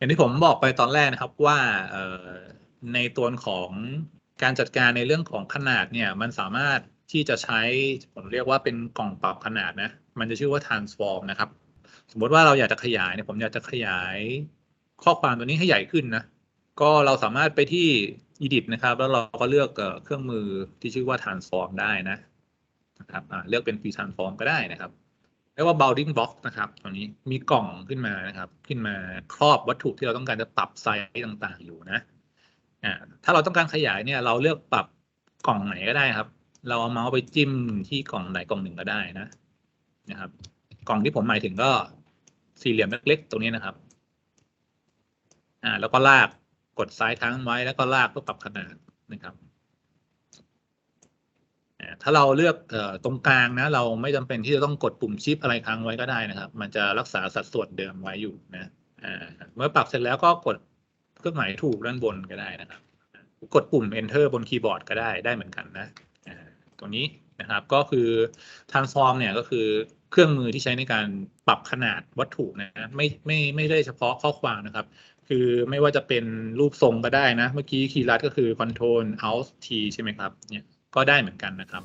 อย่างที่ผมบอกไปตอนแรกนะครับว่าในตัวของการจัดการในเรื่องของขนาดเนี่ย มันสามารถที่จะใช้ผมเรียกว่าเป็นกล่องปรับขนาดนะ มันจะชื่อว่า transform นะครับ สมมติว่าเราอยากจะขยายเนี่ยผมอยากจะขยายข้อความตัวนี้ให้ใหญ่ขึ้นนะ ก็เราสามารถไปที่ edit นะครับ แล้วเราก็เลือกเครื่องมือที่ชื่อว่า transform ได้นะนะครับเลือกเป็น free transform ก็ได้นะครับ รียกว่า bounding box นะครับตัวนี้มีกล่องขึ้นมานะครับ ขึ้นมาครอบวัตถุที่เราต้องการจะปรับไซส์ต่างๆอยู่นะอ่าถ้าเราต้องการขยายเนี่ย เราเลือกปรับกล่องไหนก็ได้ครับ เราเอาเมาส์ไปจิ้มที่กล่องไหนกล่องหนึ่งก็ได้นะนะครับ กล่องที่ผมหมายถึงก็สี่เหลี่ยมเล็กๆตรงนี้นะครับอ่าแล้วก็ลากกดซ้ายทั้งไว้แล้วก็ลากเพื่อปรับขนาดนะครับ ถ้าเราเลือกออตรงกลางนะ เราไม่จำเป็นที่จะต้องกดปุ่มชิปอะไรค้างไว้ก็ได้นะครับ มันจะรักษาสัดส่วนเดิมไว้อยู่นะเมื่อปรับเสร็จแล้วก็กดเครื่องหมายถูกด้านบนก็ได้นะครับ กดปุ่ม enter บนคีย์บอร์ดก็ได้ได้เหมือนกันนะตัวนี้นะครับก็คือ transform เนี่ยก็คือเครื่องมือที่ใช้ในการปรับขนาดวัตถุนะไม่ไม่ไม่ได้เฉพาะข้อความนะครับ คือไม่ว่าจะเป็นรูปทรงก็ได้นะ เมื่อกี้คีย์ลัดก็คือ control alt t ใช่ไหมครับเนี่ย ก็ได้เหมือนกันนะครับ